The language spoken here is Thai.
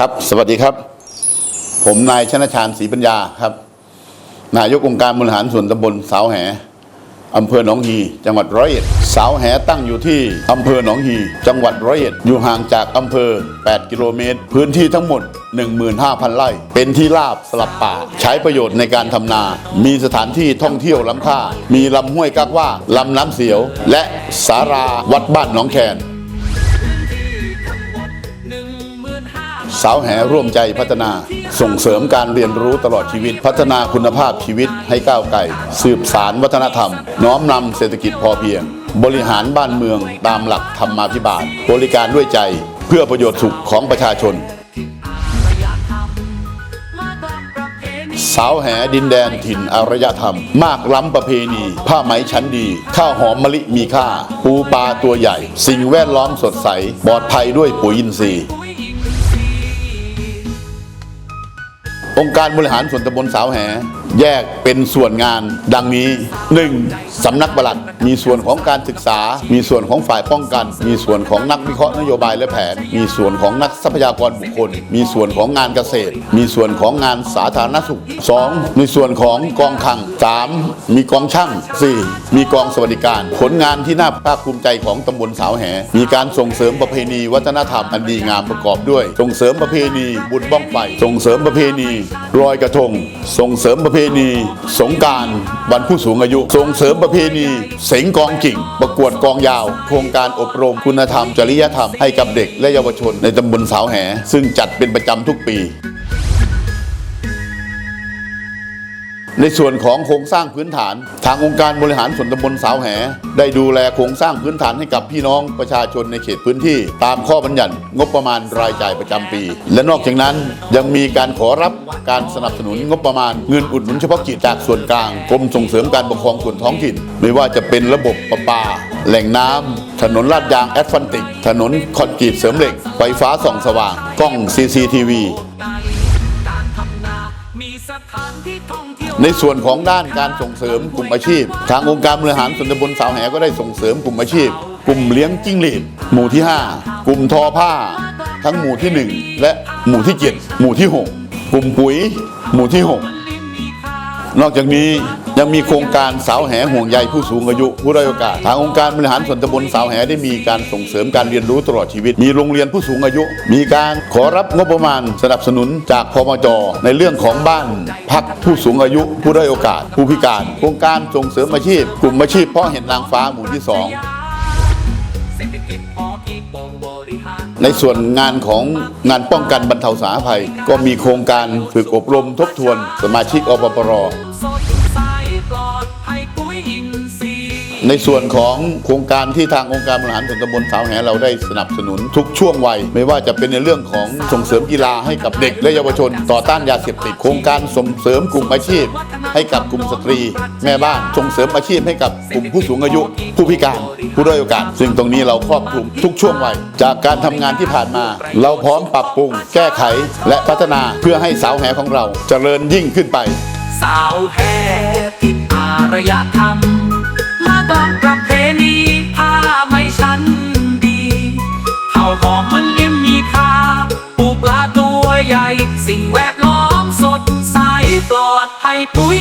ครับ สวัสดีครับ ผมนายชนะชาญศรีปัญญาครับ นายกองค์การบริหารส่วนตำบลสาวแหอำเภอหนองฮีจังหวัดร้อยเอ็ด สาวแหตั้งอยู่ที่อำเภอหนองฮีจังหวัดร้อยเอ็ด อยู่ห่างจากอำเภอ 8 กิโลเมตร พื้นที่ทั้งหมด 15,000 ไร่ เป็นที่ราบสลับป่า ใช้ประโยชน์ในการทำนา มีสถานที่ท่องเที่ยวล้ำค่า มีลำห้วยกักว่าลำน้ำเสียว และสาราวัดบ้านหนองแคน สาวแหร่วมใจพัฒนา ส่งเสริมการเรียนรู้ตลอดชีวิตพัฒนาคุณภาพชีวิตให้ก้าวไกลสืบสารวัฒนธรรม น้อมนำเศรษฐกิจพอเพียง บริหารบ้านเมืองตามหลักธรรมาภิบาล บริการด้วยใจเพื่อประโยชน์สุขของประชาชน สาวแหดินแดนถิ่นอารยธรรม มากล้ำประเพณี ผ้าไหมชั้นดี ข้าวหอมมะลิมีค่า ปูปลาตัวใหญ่ สิ่งแวดล้อมสดใสปลอดภัยด้วยปุ๋ยอินทรีย์ องค์การบริหารส่วนตำบลสาวแห แยกเป็นส่วนงานดังนี้ 1. สำนักปลัด มีส่วนของการศึกษา มีส่วนของฝ่ายป้องกัน มีส่วนของนักวิเคราะห์นโยบายและแผน มีส่วนของนักทรัพยากรบุคคล มีส่วนของงานเกษตร มีส่วนของงานสาธารณสุข 2. ในส่วนของกองคลัง 3. มีกองช่าง 4. มีกองสวัสดิการ ผลงานที่น่าภาคภูมิใจของตำบลสาวแห มีการส่งเสริมประเพณีวัฒนธรรมอันดีงามประกอบด้วย ส่งเสริมประเพณีบุญบ้องไฟส่งเสริมประเพณีลอยกระทง ส่งเสริมประเพณี สงการวันผู้สูงอายุ ส่งเสริมประเพณี เสงกองกิ่ง ประกวดกองยาว โครงการอบรมคุณธรรม จริยธรรมให้กับเด็กและเยาวชนในตำบลสาวแห ซึ่งจัดเป็นประจำทุกปี ในส่วนของโครงสร้างพื้นฐาน ทางองค์การบริหารส่วนตำบลสาวแห ได้ดูแลโครงสร้างพื้นฐานให้กับพี่น้องประชาชนในเขตพื้นที่ ตามข้อบัญญัติงบประมาณรายจ่ายประจำปี และนอกจากนั้นยังมีการขอรับการสนับสนุนงบประมาณเงินอุดหนุนเฉพาะกิจจากส่วนกลางกรมส่งเสริมการปกครองส่วนท้องถิ่น ไม่ว่าจะเป็นระบบประปา แหล่งน้ำถนนลาดยางแอสฟันติก ถนนคอนกรีตเสริมเหล็ก ไฟฟ้าส่องสว่างกล้อง CCTV ในส่วนของด้านการส่งเสริมกลุ่มอาชีพ ทางองค์การบริหารส่วนตำบลสาวแหก็ได้ส่งเสริมกลุ่มอาชีพ กลุ่มเลี้ยงจิ้งหรีดหมู่ที่ 5 กลุ่มทอผ้า ทั้งหมู่ที่ 1 และหมู่ที่ 7 หมู่ที่ 6 กลุ่มปุ๋ย หมู่ที่ 6 นอกจากนี้ยังมีโครงการสาวแหห่วงใยผู้สูงอายุผู้ด้โอกาส ทางองค์การบริหารส่วนตำบลสาวแหได้มีการส่งเสริมการเรียนรู้ตลอดชีวิต มีโรงเรียนผู้สูงอายุ มีการขอรับงบประมาณสนับสนุนจากพมจ ในเรื่องของบ้านพักผู้สูงอายุ ผู้ด้โอกาส ผู้พิการ โครงการส่งเสริมอาชีพ กลุ่มอาชีพเพาะเห็ดนางฟ้าหมู่ที่ 2 ในส่วนงานของงานป้องกันบรรเทาสาธารณภัย ก็มีโครงการฝึกอบรมทบทวน สมาชิกอปปร ในส่วนของโครงการที่ทางองค์การบริหารส่วนตำบลสาวแหเราได้สนับสนุนทุกช่วงวัย ไม่ว่าจะเป็นในเรื่องของส่งเสริมกีฬาให้กับเด็กและเยาวชน ต่อต้านยาเสพติดโครงการส่งเสริมกลุ่มอาชีพ ให้กับกลุ่มสตรี แม่บ้านส่งเสริมอาชีพให้กับกลุ่มผู้สูงอายุ ผู้พิการ ผู้ด้อยโอกาส ซึ่งตรงนี้เราครอบคลุมทุกช่วงวัยจากการทำงานที่ผ่านมา เราพร้อมปรับปรุง แก้ไขและพัฒนาเพื่อให้สาวแหของเราเจริญยิ่งขึ้นไป สาวแห่ติอารยธรรม ต้องประเพณีผ้าไม่ชั้นดีเข่าวหอมมันเลี่ยมมีค่าปูปลาตัวใหญ่ สิ่งแวดล้อมสดใสปลอดให้ปุ๋ย